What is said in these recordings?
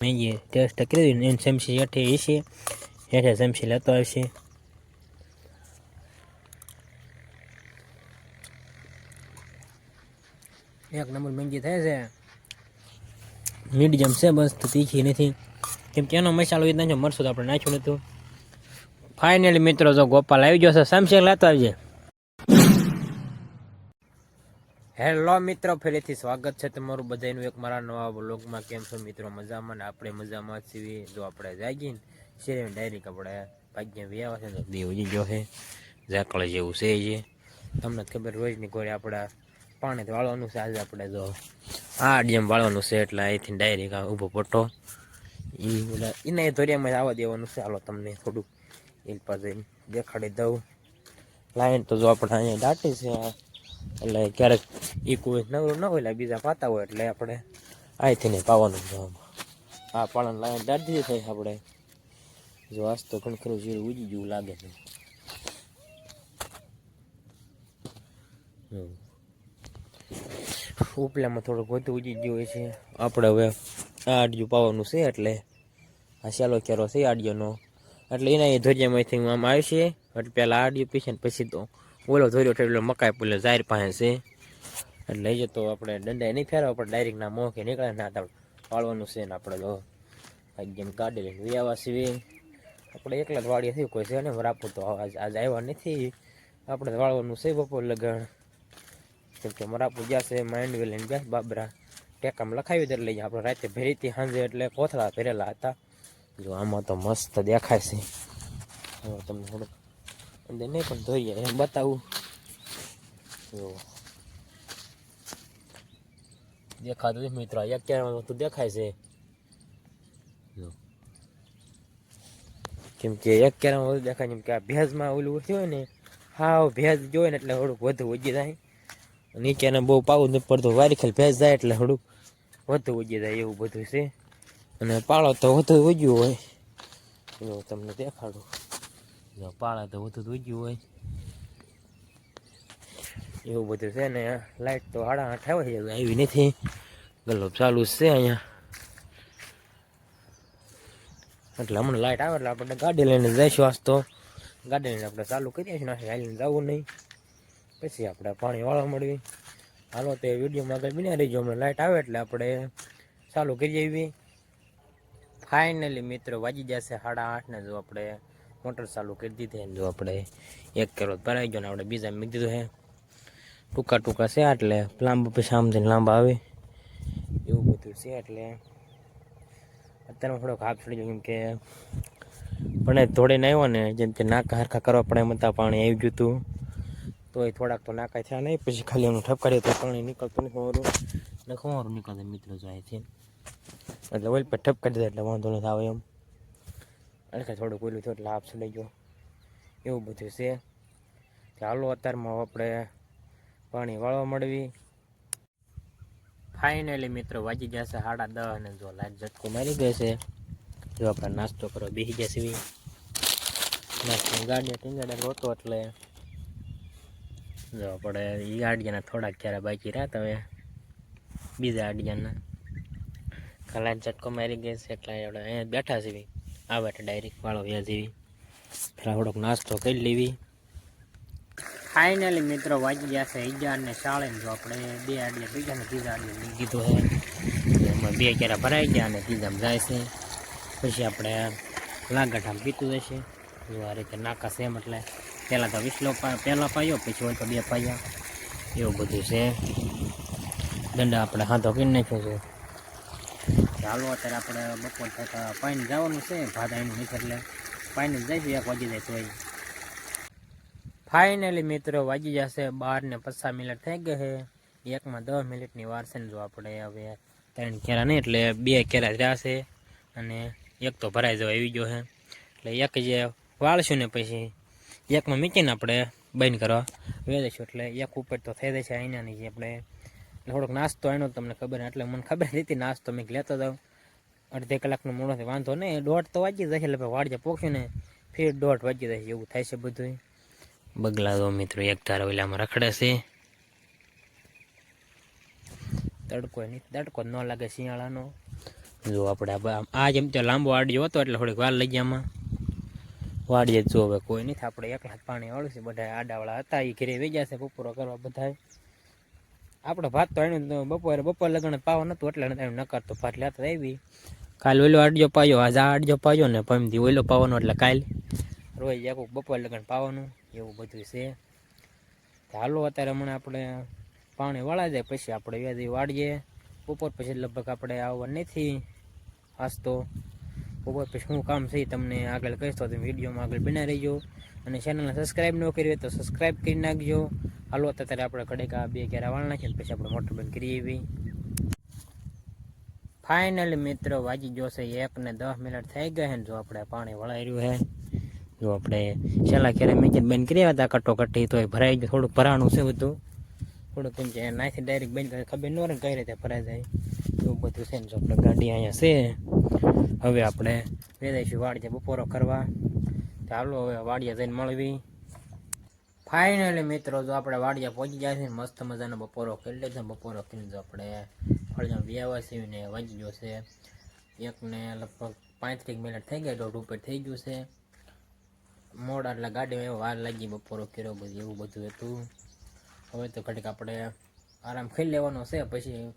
Maggi test કરી દીધી એને ચમચી હેઠે ઈસી હેઠે ચમચી લેતો આવશે. એક નંબર મેંગી થાય છે. મીડિયમ છે બસ તો તીખી નથી. કેમ કે એનો મસાલો એ નાખ્યો મરશું તો આપણે નાખ્યું નહોતું ફાઇનલી મિત્રો જો ગોપાલ આવી ગયો છે સમસંગ લેતો આવજે. હેલો મિત્રો, ફરીથી સ્વાગત છે તમારું બધાનું એક મારા નવા બ્લોગમાં કેમ છો મિત્રો? મજામાં ને? આપણે મજામાં છીએ. જો આપણે જાગીને શેરી ડાયરેક આપણે ભાગ્ય વ્યાવા છે તો દેવજી જો છે. ઝાકળ જેવું છે જે તમને ખબર રોજની કોઈ આપણે પાણી વાળવાનું છે. આજે આપણે જો આ ડીએમ વાળવાનું છે, એટલે અહીંથી ડાયરી ઊભો પટ્ટો. એ ઓલા એના ધોરિયામાં આવવા દેવાનું છે. હાલો તમને થોડુંક એ પાસે દેખાડી દઉં. લાઈન તો જો આપણે અહીંયા દાટી છે. એટલે ક્યારેક એ કોઈ નવરું ન હોય બીજા પાતા હોય, એટલે આપણે અહીંથી નહીં પાવાનું આ પાળન લાઈન દાઢી થાય આપણે. જો આજ તો ઘણું ખરું જીરું ઉજી જેવું લાગે છે. ઉપલામાં થોડુંક વધુ ઉજી ગયું હોય છે. આપણે હવે આ આડિયું પાવાનું છે, એટલે આ સેલો કેરો છે, આડિયોનો. એટલે એના એ ધોરિયામાંથી આમ આવશે. એટલે પહેલાં આડિયું પીશે ને પછી તો ઓલો ધોર્યો એટલે મકાઈ પુલે જાહેર પાસે છે. એટલે લઈ જતો આપણે દંડા નહીં ફેરવા, પણ ડાયરેક્ટ ના મોકે નીકળે ના તો વાળવાનું છે ને આપણે તો. જેમ કાઢેલી લઈને વ્યાવા સિવાય આપણે એકલા જ વાળીએ થયું કોઈ છે ને વરાપુર તો આજ આજ આવ્યા નથી. આપણે વાળવાનું છે બપોર લગણ કેમ કે મરાપુર જશે માઇન્ડ વે લઈને બેસ બાબરા. ટેકામાં લખાવી દે જાય આપણે રાતે હતી સાંજે એટલે કોથળા ભરેલા હતા. જો આમાં તો મસ્ત દેખાય છે. તમને થોડુંક અંદર નહીં પણ ધોઈએ એમ બતાવું. જો. દેખાતું નથી મિત્રો એક કેરામાં તો દેખાય છે? કેમ કે એક કેરામાં વધુ દેખાય કેમ કે આ ભેજમાં ઓલું થયું ને, હાવ ભેજ જોઈ ને એટલે થોડુંક વધુ વજી જાય. નીચેને બહુ પાવું નથી પડતું વારીખેલ ભેજ જાય એટલે થોડુંક વધુ વજી જાય એવું બધું છે. અને પાળો તો વધુ વજ્યું હોય. તમને દેખાડું. જો પાળા તો વધુ વજ્યું હોય. એવું બધું છે ને, લાઈટ તો સાડા આઠ આવે છે આવી નથી. ગલોબ ચાલુ છે અહીંયા. એટલે હમણાં લાઇટ આવે એટલે આપણે ગાડી લઈને જઈશું આજ તો. ગાડી લઈને આપણે ચાલુ કરીએ છીએ નાખી હાલીને જવું નહીં. પછી આપણે પાણી વાળવા મળવી. હાલો તે વિડીયોમાં આગળ બિના રહીજો, હમણાં લાઇટ આવે એટલે આપણે ચાલુ કરી આવી ફાઇનલી મિત્રો વાજી જશે સાડા આઠને, જો આપણે મોટર ચાલુ કરી દીધી ને જો આપણે એક કિલો ભરાઈ ગયો ને આપણે બીજા મૂકી દીધું છે. ટૂંકા ટૂંકા છે એટલે લાંબા પછી આમ થઈને લાંબા આવે. એવું બધું છે એટલે અત્યારે થોડોક હાફ છોડી ગયો. કેમ કે પણ ધોડીને આવ્યો ને, જેમ કે નાકા હરખા કરવા પડે એમ હતા, પાણી આવી ગયું હતું. તો એ થોડાક તો નાકા થયા નહીં, પછી ખાલી એનું ઠપકારી તો પાણી નીકળતું નથી ખવારું ને ખવારું નીકળતું મિત્રો જાય છે એટલે ઓઇલ પર ઠપકારી દીધા એટલે વાંધો નથી આવે એમ. એટલે થોડુંક ઓલું થયું લાભ ચડી ગયો. એવું બધું છે. ચાલો અત્યારમાં આપણે પાણી વાળવા મળવી ફાઇનલી મિત્રો વાજી જશે સાડા દસ અને જો લાઈટ ઝટકો મારી ગયે છે. જો આપણે નાસ્તો કરો બેસી જશે નાસ્તો ગાડી ટીંગાડા રોતો એટલે જો આપણે એ આડિયાના થોડાક ક્યારે બાકી રહ્યા હવે બીજા આડિયાના કલાક ઝટકો મારી ગઈ છે એટલે આપણે અહીંયા બેઠા છીએ. આવે એટલે ડાયરેક્ટ વાળો વ્યા જેવી થોડોક નાસ્તો કરી લેવી. ફાઇનલી મિત્રો વાગી ગયા છે અગિયાર ને સાડે જો આપણે બે આડિયા બીજા ને ત્રીજા આડિયા લઈ દીધો છે. એમાં બે ક્યારે ભરાઈ ગયા અને ત્રીજામાં જાય છે. પછી આપણે લાગઠામ પીતું જશે જો આ રીતે નાકા સેમ એટલે પહેલાં તો વિસલો પહેલાં પાયો, પછી હોય તો બે પાયા. એવું બધું છે. દંડા આપણે હાથો કરી નાખ્યો છે. ચાલો અત્યારે આપણે બપોર થતા પાણી જવાનું છે, ભાત એનું નથી એટલે પાણી જઈશું એક વાગી જાય તોય ફાઇનલી મિત્રો, વાગી જશે, બાર ને પચાસ મિનિટ થઈ ગઈ છે. એકમાં દસ મિનિટની વાર છે ને જો આપણે હવે ત્રણ કેરા નહીં, એટલે બે કેરા રહ્યા છે. અને એક તો ભરાઈ જવા આવી ગયો છે. એટલે એક જે વાળશું ને પછી એકમાં મીચીને આપણે બંધ કરવા. વેચીશું એટલે એક ઉપર તો થઈ જશે અહીંયાની જે આપણે થોડોક નાસ્તો એનો તમને ખબર એટલે મને ખબર નથી નાસ્તો મેં લેતો જાઉં. અડધે કલાકનો મોડો વાંધો નહીં દોઢ તો વાગી જશે એટલે વાડજે પોખ્યું ને ફેર દોઢ વાગી જશે એવું થાય છે બધું બગલા દો મિત્રો એક ધારા ઓલામાં રખડે છે. તડકો નહીં તડકો ન લાગે શિયાળાનો. જો આપણે આ જેમ તો લાંબો આડિયો હતો એટલે થોડીક વાર લઈ ગયા આમાં. વાડીએ જ હવે કોઈ નથી આપણે એકલા પાણી વાળું છે બધા આડાવાળા હતા એ ઘેરે વેચ્યા છે બપોરો કરવા બધા આપણે ભાત તો એનું બપોરે બપોર લગન પાવો નતું, એટલે એનું નકર તો ભાત લેતા આવી કાલ ઓલો આડજો પાયો, આજ આડજો પાયો ને પમથી ઓલો પાવાનો, એટલે કાલ રોજ એક બપોર લગણ પાવાનું, એવું બધું છે. હાલો, અત્યારે હમણાં આપણે પાણી વળા જાય, પછી આપણે વ્યાજી વાળીએ. બપોર પછી લગભગ આપણે આવવા નથી. આજ તો બપોર પછી શું કામ છે તમને આગળ કહીશ, તો તમે વિડીયોમાં આગળ બના રહીજો. અને ચેનલને સબસ્ક્રાઈબ ન કરી હોય તો સબસ્ક્રાઈબ કરી નાખજો. હાલો, અત્યારે આપણે કડેકા બે ક્યારે વાળ નાખીએ પછી આપણે મોટર બંધ કરી એવી ફાઇનલી મિત્રો વાજી જોશે એક ને દસ મિનિટ થઈ ગયા ને જો આપણે પાણી વળાઈ છે. જો આપણે છેલ્લા ક્યારે મેચિન બંધ કર્યા હતા કટોકટી તો એ ભરાઈ ગયું, થોડુંક ભરાણું છે બધું. થોડુંક એમ છે નાખી ડાયરેક્ટ બંધ કરે, ખબર ન રહે કઈ રીતે ભરાઈ જાય. એવું બધું છે ને જો આપણે ગાડી અહીંયા છે. હવે આપણે વેદાઈશું વાડીએ બપોરો કરવા. ચાલો હવે વાડીએ જઈને મળવી. ફાઇનલી મિત્રો, જો આપણે વાડિયા પહોંચી જાય છે મસ્ત મજાનો બપોરો કરી લે છે. બપોરો કરીને જો આપણે ફળિયા વ્યાવા છે ને વાંચી ગયો છે. એકને લગભગ પાંત્રીસ મિનિટ થઈ ગયા, દોઢ ઉપર થઈ ગયું છે. મોડા એટલે ગાડીમાં એવો વાર લાગી, બપોરો કર્યો બધું એવું બધું હતું. હવે તો ઘડીક આપણે આરામ ખાઈ લેવાનો છે. પછી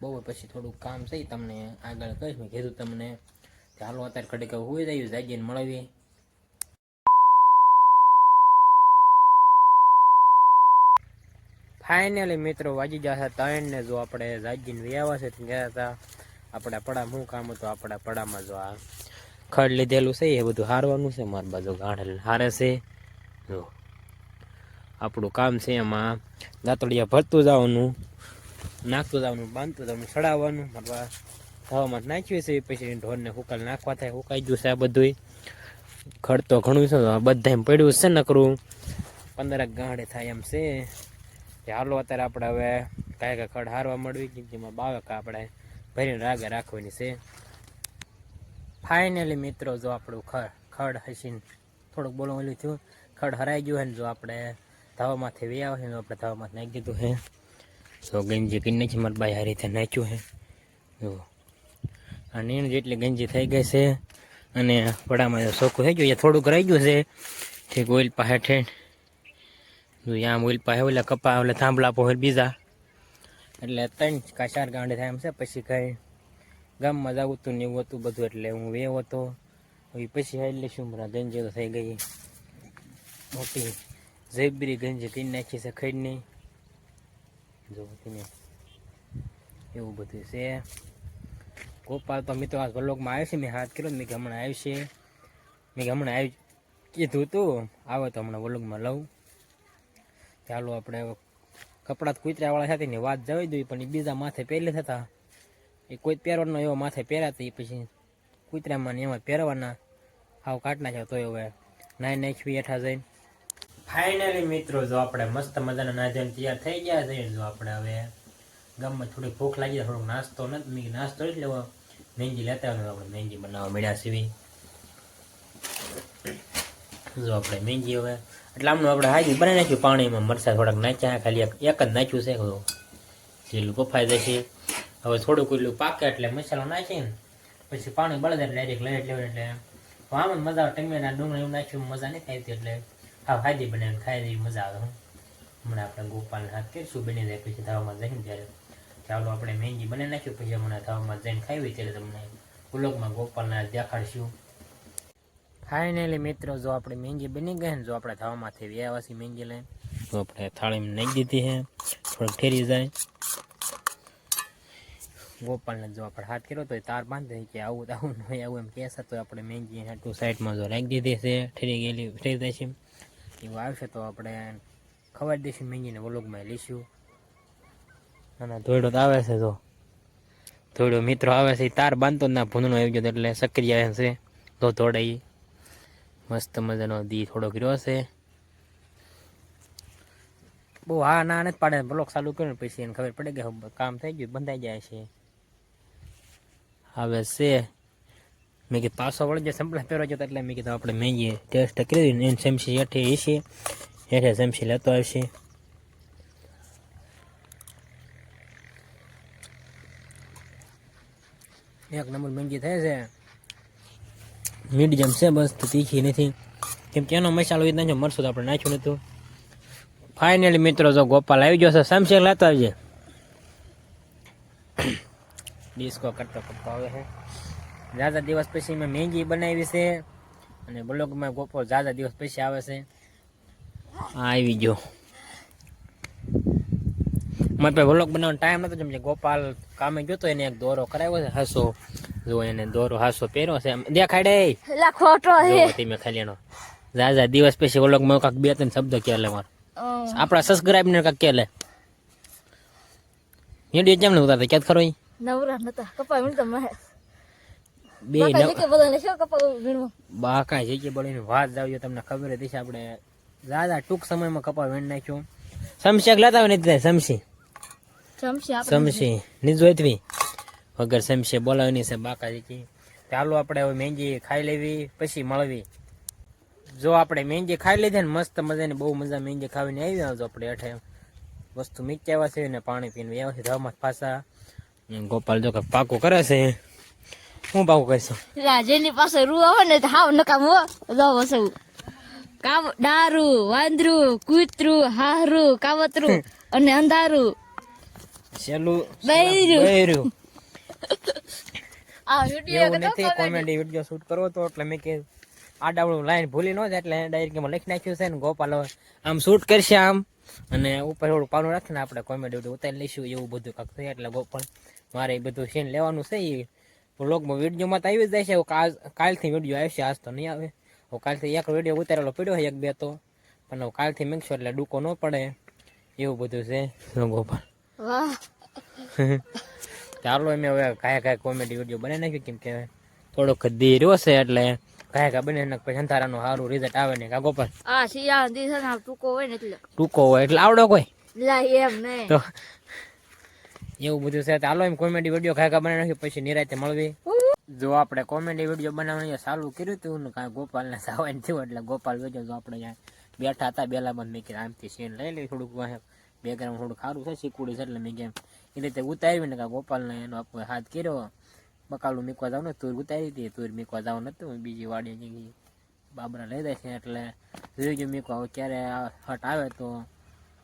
બહુ પછી થોડુંક કામ છે તમને આગળ કહીશ. મેં કીધું તમને હાલો, અત્યારે ઘડીક હોઈ જાય જાગીને મળવી ફાઇનલી મિત્રો વાજી જશે ત્રણ ને જો આપણે જાજીને વ્યાવા છે ગયા હતા. આપણા પડા શું કામ હતું? આપણા પડામાં જો આ ખડ લીધેલું છે, એ બધું હારવાનું છે. મારી બાજુ ગાંઠેલ હારે છે. જો આપણું કામ છે એમાં દાંતળિયા ભરતું જવાનું, નાખતું જવાનું, બાંધતું જવાનું સડાવવાનું મારા હવામાં નાખ્યું છે, પછી ઢોરને હુકાલ નાખવા થાય, હુકાઈ ગયું છે આ બધું ખડ તો ઘણું છે બધા પડ્યું છે નકરું. પંદરક ગાંઠે થાય એમ છે. હાલો, અત્યારે આપણે હવે કાંઈ કાંઈ ખડ હારવા મળવી જેમાં બાવક આપણે ભરીને રાગે રાખવાની છે. ફાઇનલી મિત્રો, જો આપણું ખડ ખડ હસીને થોડુંક બોલો ઓલું થયું ખડ હરાઈ ગયું હોય ને જો આપણે ધાવામાંથી વે આવે ને આપણે ધાવામાંથી નાખી દીધું હે તો ગંજી કરી નાખી, મારા બાઈ આ રીતે નાખ્યું હે જો. આ નીણ જેટલી ગંજી થઈ ગઈ છે, અને વડામાં સોખું થઈ ગયું એ થોડુંક રહી ગયું છે, ઠીક ઓઇલ પાસે ઠેઠ જો આમ ઓઇલ પાસે ઓલા કપા, ઓલા થાંભલા પોહેલ બીજા. એટલે ત્રણ કાશાર ગાંડે થાય એમ છે. પછી કાંઈ ગામમાં જવું હતું ને એવું હતું બધું, એટલે હું વેવ હતો. હવે પછી એટલે શું મારા ગંજી થઈ ગઈ. મોટી ઝેબરી ગંજી કરી નાખી છે ખડની. જો એવું બધું છે. ગોપાલ તો મિત્રો આ બ્લોગમાં આવ્યો છે, મેં હાથ કર્યો મેં હમણાં આવ્યું છે. મેં હમણાં આવી કીધું હતું આવે તો હમણાં બ્લોગમાં લઉં. ચાલો આપણે કપડાં કૂતરાવાળા સાથે ને વાત જવી દઈએ, પણ એ બીજા માથે પહેલે થતા એ કોઈ પહેરવાનો એવો માથે પહેરાતી પછી કૂતરામાં ને એમાં પહેરવાના હાવ કાટ નાખ્યો તોય હવે નાઈ નાખવી હેઠા જઈને. ફાઇનલી મિત્રો, જો આપણે મસ્ત મજાના નાજન તૈયાર થઈ ગયા છે, જો આપણે હવે ગામમાં થોડી ભૂખ લાગી થોડોક નાસ્તો નથી નાસ્તો એટલે મહેંદી લેતા આપણે મેંગી બનાવવા મળ્યા સીવી જો આપણે મહેંદી હવે. એટલે આમનું આપણે હાજી બનાવી નાખ્યું પાણીમાં, મરચાં થોડાક નાખ્યા ખાલી એક જ નાખ્યું છે જેટલું બફાઈ જશે. હવે થોડુંક એટલું પાકે એટલે મસાલો નાખીને પછી પાણી બળે એટલે ડાયરેક્ટ લઈ લેવું એટલે આમ મજા આવે. ટમેટા ડુંગળી એવું નાખ્યું મજા નહીં થાય એટલે હા, હાજી બનાવીને ખાઈ દેવી મજા આવે. હમણાં આપણે ગોપાલને હાથ કરીશું, બની જાય પછી ધાવામાં જઈને ત્યારે. ચાલો આપણે મહેંદી બનાવી નાખ્યું, પછી હમણાં ધાવામાં જઈને ખાવી ત્યારે તમને ઉલોકમાં ગોપાલને દેખાડશું. ફાઇનલી મિત્રો, જો આપણે મહેંદી બની ગઈ ને, જો આપણે ધાવામાંથી વ્યાવાસી મહેંદી લઈને, તો આપણે થાળીમાં નાખી દીધી છે. થોડુંક ઠેરી જાય. ગોપાલને જો આપણે હાથ કર્યો તો એ તાર બાંધે કે આવું તો આવું નહીં આવું એમ કહેશે તો આપણે મહેંદી હાટું સાઈડમાં જો રાખી દીધી છે. ઠરી ગયેલી, ઠરી જાય છે. એવું આવશે તો આપણે ખબર દઈશું મહેંદીને વલોગમાં લઈશું. અને ધોયડો તો આવે છે જો. ધોયડો મિત્રો આવે છે ઈ તાર બાંધતો જ ના ભૂંદણો આવી ગયો એટલે સક્રિય છે. તો ધોડે ઈ મસ્ત મજાનો દી થોડો કર્યો છે બહુ હા ના નથી પાડે, બ્લોક ચાલુ કર્યો પછી એને ખબર પડે કે કામ થઈ ગયું, બંધાઈ જાય છે. હવે છે, મેં કીધું પાછો વળી જાય સંપલા પહેરો જતો એટલે મેં કીધું આપણે મેં ટેસ્ટ કરી ને એને સેમસી હેઠે છે હેઠે સેમસી લેતો આવશે. એક નંબર મેંગી થાય છે. મીડિયમ છે, બસ તીખી નથી. કેમ કે એનો મસાલો એ નાખ્યો મરશું તો આપણે નાખ્યું નતું. ફાઇનલી મિત્રો, જો ગોપાલ આવી ગયો છે સમશેક લેતા આવજે. ડિસ્કો કરતો કરતો આવે છે. ઝાઝા દિવસ પછી મેં મેંગી બનાવી છે અને બ્લોગમાં ગોપાલ ઝાઝા દિવસ પછી આવે છે. આવી ગયો. મારે પાસે વ્લોગ બનાવવાનો ટાઈમ નતો, જેમ કે ગોપાલ કામે ગયો તો એને એક દોરો કરાવ્યો છે, હાસો. જો એને દોરો હાસો પહેર્યો છે દેખાડે એલા ખોટો હે જો તમે ખાલી એનો જા દિવસ પછી વ્લોગમાં કાક બે ત્રણ શબ્દ કે લે માર. આપણા સબસ્ક્રાઇબ ને કાક કે લે. વીડિયો કેમ ને ઉતારતા ક્યાં ખરો? નવરા નતા કપા વીણતા મહે બે જે કે બધાને શું કપા વીણવું? બાકા કે બળીને વાત જાવ્યો તમને ખબર હતી આપણે. ઝાઝા ટૂંક સમયમાં કપા વીણ નાખ્યો. સમશી લેતા હોય ને સમસી સમસી આપણે સમસી નિજોતવી વગર સમસે બોલાવવાની છે બાકાજી કે ચાલો આપણે હવે મહેંદી ખાઈ લેવી પછી મળવી. જો આપણે મહેંદી ખાઈ લીધી ને મસ્ત મજાની બહુ મજા મહેંદી ખાવીને આવી આવજો આપણે અઠે વસ્તુ મીચી આવ્યા છે ને પાણી પીને આવ્યા છે ધવામાં પાછા. ગોપાલ જો કે પાકું કરે છે. હું પાકું કહીશું જેની પાસે રૂ આવે ને તો હાવ નકામ કામ જો વસવું કાવ ડારું વાંદરું કૂતરું હારું કાવતરું અને અંધારું. છેલ્લું બૈરું. બૈરું. આ વિડિયો નથી કોમેડી વીડિયો શૂટ કરવો તો એટલે મેં કે આડાવડું લાઈન ભૂલી ન જાય એટલે ડાયરેક્ટ લખી નાખ્યું છે ને ગોપાલ આમ શૂટ કરશે આમ. અને ઉપર થોડું પાનું રાખીને આપણે કોમેડી વીડિયો ઉતારી લઈશું એવું બધું કાંક થાય એટલે ગોપાલ મારે એ બધું સીન લેવાનું છે એ વ્લોગમાં વિડીયોમાં તો આવી જ જાય છે કાલ કાલથી વીડિયો આવશે આજ તો નહીં આવે. કાલથી એક વીડિયો ઉતારેલો પડ્યો છે એક બે તો. પણ હું કાલથી મેકશો એટલે ડૂકો ન પડે એવું બધું છે ગોપાલ. વાહ. ચાલો અમે હવે કયા કયા કોમેડી વીડિયો બનાવી નાખ્યું કેમ કે થોડોક દી રહ્યો છે એટલે કયા કયા બને ને પછી અંધારાનું સારું રિઝલ્ટ આવે ને કાકો ગોપાલ આ શિયાળ દિવસ ટૂંકો હોય ને એટલે. ટૂંકો હોય એટલે આવડો કોઈ. એમ નહીં તો એવું બધું છે. ચાલો એમ કોમેડી વીડિયો કયા કયા બનાવી નાખ્યું પછી નિરાતે મળવી. જો આપણે કોમેડી વીડિયો બનાવવાનું ચાલુ કર્યું હતું ને કાંઈ ગોપાલને સાવાન થયું એટલે ગોપાલ વેજો જો આપણે બેઠા હતા બેલામાં મેં કીધું આમથી સીન લઈ લઈ થોડુંક બેકગ્રાઉન્ડ થોડું ખારું છે શીખુડી છે એટલે મેં કેમ એ રીતે ઉતારીને કાં ગોપાલને એનો હાથ કર્યો. બકાલું મીકવા જાવ ને તુર ઉતારી હતી તુર મીકવા જાવ નતું બીજી વાડી જગ્યાએ બાબરા લઈ જાય છે એટલે જોઈ ગયું મીકવા ક્યારે હટ આવે તો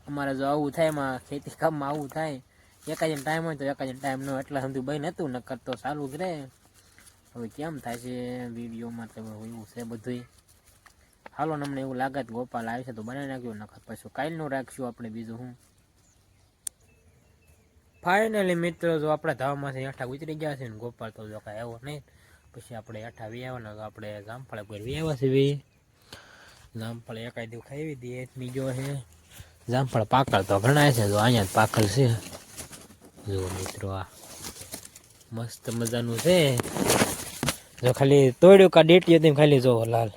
અમારે જો આવું થાય, એમાં ખેતી કામમાં આવું થાય. એકાદ ટાઈમ હોય તો એકાદ ટાઈમ ન એટલે સુધી બન હતું નકર તો સારું જ રહે. હવે કેમ થાય છે વિડીયોમાં તો એવું છે બધું હાલો અમને એવું લાગે તો ગોપાલ આવે છે તો બનાવી નાખ્યું નખત પછી કાલનું રાખશું આપણે બીજું હું. ફાઇનલી મિત્રો, જો આપણા ધામમાંથી આઠા ઉતરી ગયા છે ને ગોપાલ તો જો કાંઈ આવ્યો નહીં. પછી આપણે આઠા વી આવવાના તો આપણે જામફળ પર વી આવ્યા છે વી. જામફળ એકાદ ખાઈ દઈએ બીજો છે. જામફળ પાકળ તો ઘણા છે, જો અહીંયા જ પાકળ છે. જો મિત્રો, આ મસ્ત મજાનું છે. જો ખાલી તોડ્યું કા ડેટી હતી ખાલી જો લાલ.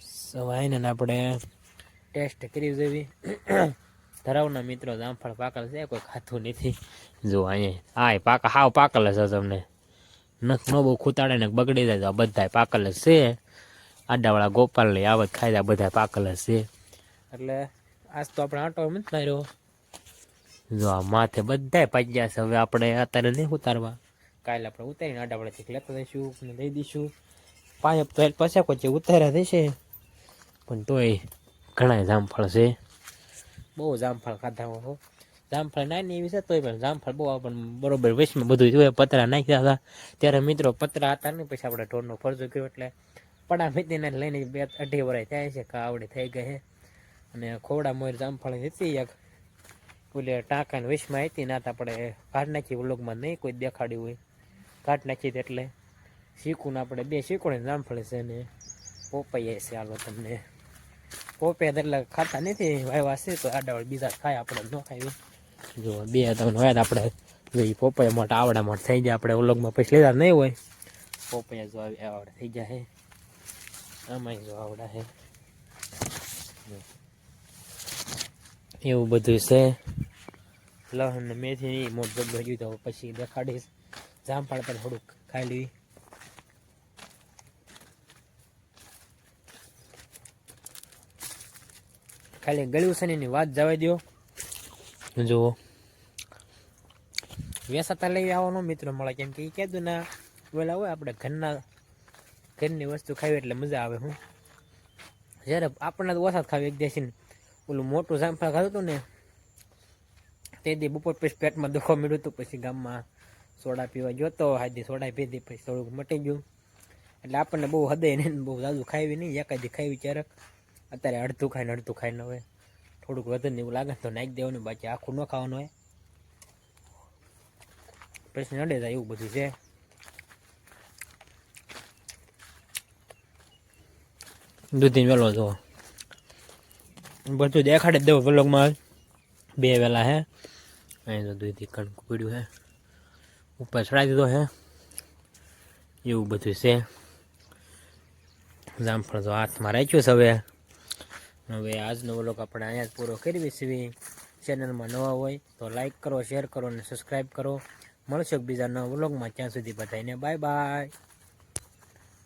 સવાઈને આપણે ટેસ્ટ કરી જેવી. ધરાવના મિત્રો જામફળ પાકલ છે, કોઈ ખાતું નથી. જો અહીંયા આ પાકા હાવ પાકલ છે તમને નખ નો બહુ ખૂતાડે ને બગડી જાય બધા પાકલ છે. આડાવાળા ગોપાલ ને આવત ખાઈ જાય બધા પાકલ છે. એટલે આજ તો આપણે આટો નથી માર્યો. જો આ માથે બધા પાજ્યા છે, હવે આપણે અત્યારે નહીં ઉતારવા. કાલે આપણે ઉતારીને આડાવાળાથી લેતા દઈશું દઈ દઈશું. પાંચ તો પછી કોઈ ઉતાર્યા થશે પણ તોય ઘણા જામફળ છે. બહુ જામફળ ખાધા હો. જામફળ નાની એવી છે તોય પણ જામફળ બહુ આપણને બરોબર વેચમાં બધું જોઈએ. પતરા નાખ્યા હતા. ત્યારે મિત્રો પતરા હતા ને, પછી આપણે ઢોરનો ફરજો કર્યો. એટલે પડા મીતીને લઈને બે અઢી વરાય થાય છે, કે આવડે થઈ ગઈ છે. અને ખોવડા મોર જામફળ હતી એક. ઓલે ટાંકાને વિશમાં હતી ના આપણે કાઢ નાખી વ્લોગમાં નહીં કોઈ દેખાડ્યું હોય. કાઢ નાખી એટલે શીખું આપણે બે શીખું જામફળ છે ને. પોપાઈ છે હાલો તમને. પોપે એટલે ખાતા નથી વાયવા છે તો આડાવડ બીજા ખાય, આપણે ન ખાય જો, બે તમને હોય આપણે જો એ પોપૈયા માટે આવડા માટે થઈ જાય, આપણે વ્લોગમાં પછી લીધા નહીં હોય. પોપૈયા જો આવી આવડા થઈ જાય આમાં જો આવડા છે. એવું બધું છે. લહણ ને મેથી મોટ જોયું તો પછી દેખાડીશ. જામફળ પર થોડુંક ખાઈ લેવી ખાલી ગળ્યું છે ને એની વાત જવા દો જુઓ. વેસાતા લઈ આવવાનો મિત્રો મળે કેમ કે એ કહેતું ના પેલા હોય આપણે ઘરના ઘરની વસ્તુ ખાવી એટલે મજા આવે હું. જ્યારે આપણને તો ઓછા જ ખાવી એક દેશી ઓલું મોટું જામફળ ખાધું હતું ને તે દી બપોર પછી પેટમાં દુખવા મળ્યું હતું પછી ગામમાં સોડા પીવા જોતો હાજી સોડા પીધી પછી થોડુંક મટી ગયું. એટલે આપણને બહુ હદય નહીં ને બહુ જાજુ ખાવી નહીં એકાદી ખાવી ક્યારેક. અત્યારે અડધું ખાઈને અડધું ખાઈને હવે થોડુંક વધુ એવું લાગે તો નાખી દેવાનું, બાકી આખું ન ખાવાનું હોય. પછી નડે જાય એવું બધું છે. દૂધી વેલો જો બધું દેખાડે જ દેવો વ્લોગમાં. બે વેલા હે. અહીં તો દૂધી કણક પડ્યું હે. ઉપર ચડાવી દીધો હે. એવું બધું છે. જામફળ તો હાથમાં રાખ્યું છે હવે. હવે આજનો વ્લોગ આપણે અહીંયા જ પૂરો કરી છીએ ચેનલમાં નવા હોય તો લાઈક કરો શેર કરો અને સબસ્ક્રાઈબ કરો. મળશો બીજા નવા વ્લોગમાં ત્યાં સુધી બધાને બાય બાય